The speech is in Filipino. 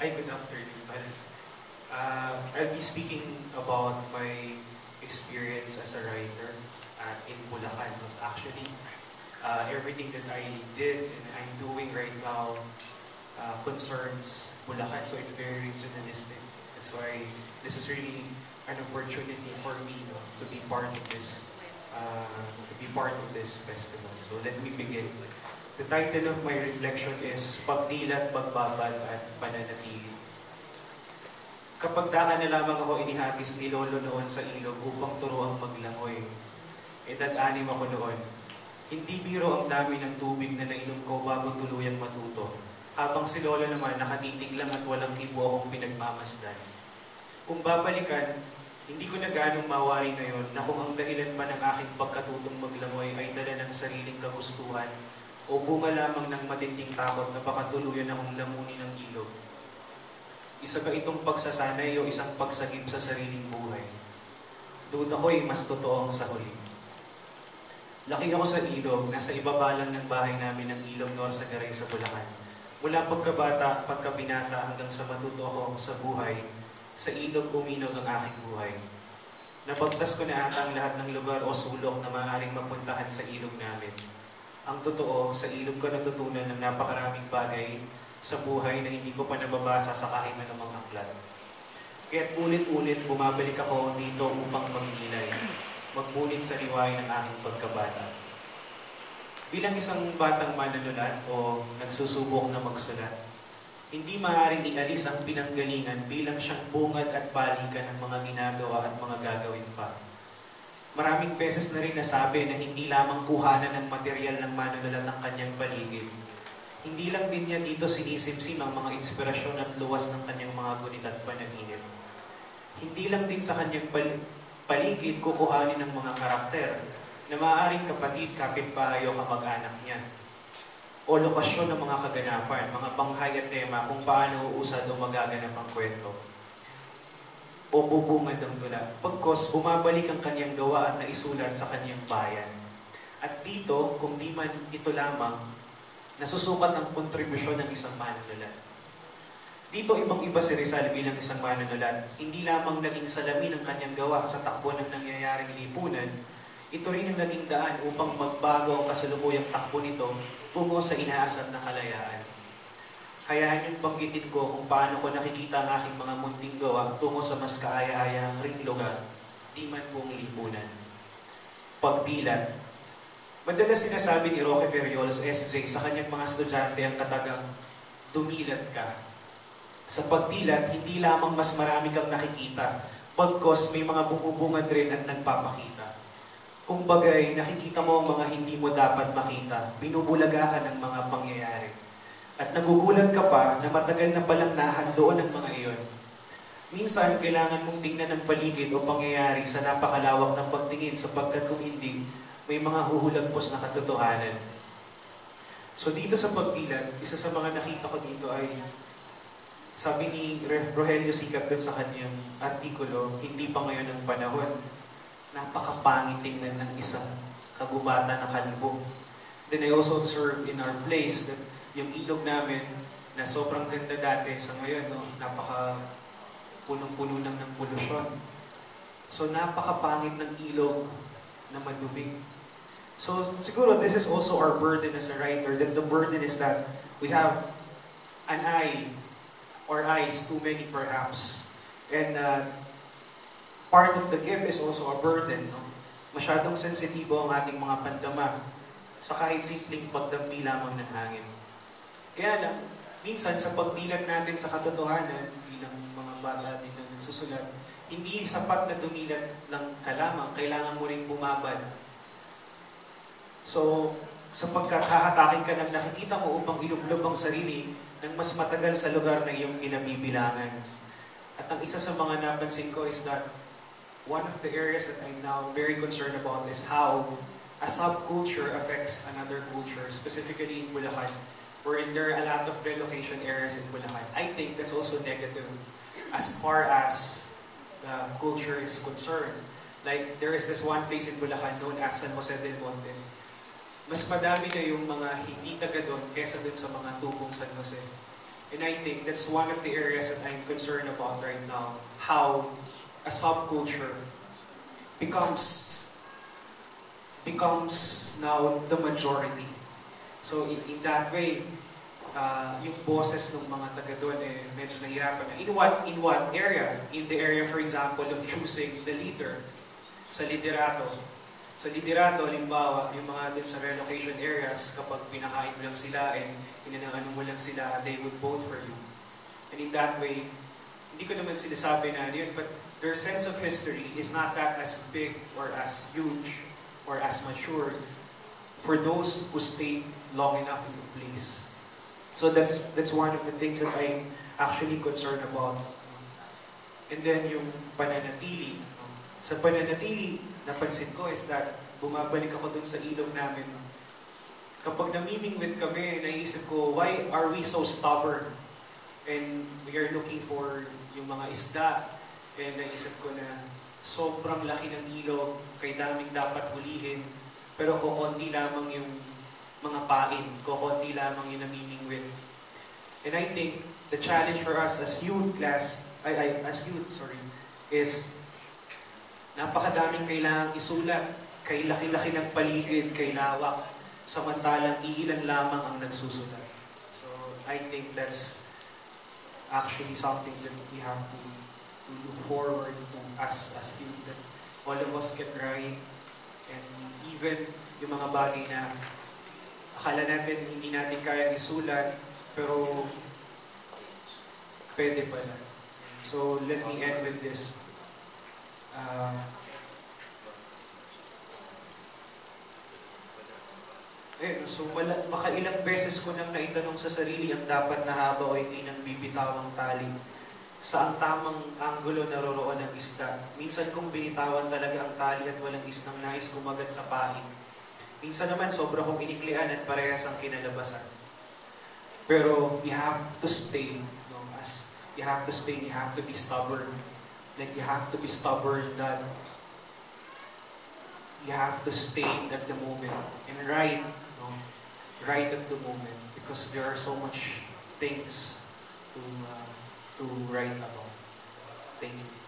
Ay, good afternoon. Uh, I'll be speaking about my experience as a writer uh, in Bulacan. Was actually uh, everything that I did and I'm doing right now uh, concerns Bulacan, so it's very regionalistic. That's why this is really an opportunity for me no, to be part of this uh, to be part of this festival. So let me begin. The title of my reflection is Pagdilat, Pagbabad at Pananatili. Kapag daka na lamang ako inihagis ni Lolo noon sa ilog upang turuang maglangoy. Edad anim ako noon. Hindi biro ang dami ng tubig na nainom ko bago tuluyang matuto. Habang si Lolo naman nakatitig lang at walang kibo akong pinagmamasdan. Kung babalikan, hindi ko na ganong mawari ngayon na kung ang dahilan pa ng aking pagkatutong maglangoy ay dala ng sariling kagustuhan o bunga lamang ng matinding takot na baka tuluyan akong lamunin ng ilog. Isa ba itong pagsasanay o isang pagsagip sa sariling buhay? Doon ako'y mas totoong sa huli. Laki ako sa ilog, nasa ibaba lang ng bahay namin ng ilog noon sa Garay sa Bulacan. Mula pagkabata, pagkabinata hanggang sa matuto ako sa buhay, sa ilog uminog ang aking buhay. Napagtas ko na ata ang lahat ng lugar o sulok na maaaring mapuntahan sa ilog namin ang totoo, sa ilog ko natutunan ng napakaraming bagay sa buhay na hindi ko pa nababasa sa kahit anumang aklat. Kaya't ulit-ulit bumabalik ako dito upang magnilay, magbulit sa liwain ng aking pagkabata. Bilang isang batang manunulat o nagsusubok na magsulat, hindi maaaring ialis ang pinanggalingan bilang siyang bungad at balikan ng mga ginagawa at mga gagawin pa Maraming beses na rin nasabi na hindi lamang kuhanan ng material ng manunulat ng kanyang paligid. Hindi lang din niya dito sinisimsim ang mga inspirasyon at luwas ng kanyang mga gunit at panaginip. Hindi lang din sa kanyang pal paligid kukuhanin ng mga karakter na maaaring kapatid, kapitbahay o kamag-anak niya. O lokasyon ng mga kaganapan, mga banghay at tema kung paano uusad o magaganap ang kwento o bubungad ng tula. Pagkos, bumabalik ang kanyang gawa at naisulat sa kanyang bayan. At dito, kung di man ito lamang, nasusukat ang kontribusyon ng isang manunulat. Dito, ibang-iba si Rizal bilang isang manunulat. Hindi lamang naging salamin ang kanyang gawa sa takbo ng nangyayaring lipunan, ito rin ang naging daan upang magbago ang kasalukuyang takbo nito tungo sa inaasam na kalayaan. Kaya yung banggitin ko kung paano ko nakikita ang aking mga munting gawa tungo sa mas kaaya-ayang ring lugar, di man pong lipunan. Pagdilat. Madalas sinasabi ni Roque Ferriols, SJ, sa kanyang mga estudyante ang katagang, dumilat ka. Sa pagdilat, hindi lamang mas marami kang nakikita, pagkos may mga bumubungad rin at nagpapakita. Kung bagay, nakikita mo ang mga hindi mo dapat makita, binubulaga ka ng mga pangyayari. At nagugulat ka pa na matagal na palang nahandoon ang mga iyon. Minsan, kailangan mong tingnan ang paligid o pangyayari sa napakalawak ng pagtingin sapagkat kung hindi, may mga huhulagpos na katotohanan. So dito sa pagdilan, isa sa mga nakita ko dito ay sabi ni Rogelio Sikat dun sa kanyang artikulo, hindi pa ngayon ang panahon. Napakapangit tingnan ng isang kagubata na kalbo. Then I also observed in our place that yung ilog namin na sobrang ganda dati sa ngayon, no, napaka punong-puno ng ng polusyon. So napakapangit ng ilog na madubig. So siguro this is also our burden as a writer, that the burden is that we have an eye or eyes, too many perhaps. And uh, part of the gift is also a burden. No? Masyadong sensitibo ang ating mga pandama sa kahit simpleng pagdampi lamang ng hangin. Kaya lang, minsan sa pagdilat natin sa katotohanan, bilang mga bata din na nagsusulat, hindi sapat na dumilat lang ka lamang, kailangan mo rin bumabad. So, sa pagkakahatakin ka ng nakikita mo upang ilublob ang sarili ng mas matagal sa lugar na iyong kinabibilangan. At ang isa sa mga napansin ko is that one of the areas that I'm now very concerned about is how a subculture affects another culture, specifically in Bulacan wherein there are a lot of relocation areas in Bulacan. I think that's also negative as far as the culture is concerned. Like, there is this one place in Bulacan known as San Jose del Monte. Mas madami na yung mga hindi taga doon kesa dun sa mga tubong San Jose. And I think that's one of the areas that I'm concerned about right now. How a subculture becomes becomes now the majority. So in, in that way, uh, yung boses ng mga taga doon eh medyo nahirapan na. In what, in what area? In the area, for example, of choosing the leader sa liderato. Sa liderato, halimbawa, yung mga din sa relocation areas, kapag pinakain mo lang sila and pinanangano mo lang sila, they would vote for you. And in that way, hindi ko naman sinasabi na ano yun, but their sense of history is not that as big or as huge or as mature for those who stayed long enough in the place. So that's that's one of the things that I'm actually concerned about. And then yung pananatili. Sa pananatili, napansin ko is that bumabalik ako dun sa ilog namin. Kapag namimingwit kami, naisip ko, why are we so stubborn? And we are looking for yung mga isda. And naisip ko na sobrang laki ng ilog, kay daming dapat hulihin. Pero kukunti lamang yung mga pain, kukunti lamang yung namimingwit. And I think the challenge for us as youth class, ay, ay, as youth, sorry, is napakadaming kailangang isulat, kay laki-laki ng paligid, kay lawak, samantalang iilan lamang ang nagsusulat. So, I think that's actually something that we have to, to look forward to as, as youth, that all of us can write, even yung mga bagay na akala natin hindi natin kaya isulat, pero pwede pala. So, let me end with this. Uh, eh, so wala, makailang beses ko nang naitanong sa sarili ang dapat na haba o hindi nang bibitawang tali. Sa ang tamang anggulo naroroon ng isda. Minsan kung binitawan talaga ang tali at walang isnang nais kumagat sa pain. Minsan naman sobra kong iniklian at parehas ang kinalabasan. Pero you have to stay, no, as you have to stay, you have to be stubborn. Like you have to be stubborn that you have to stay at the moment and ride, no, ride at the moment because there are so much things to uh, to write about. Thank you.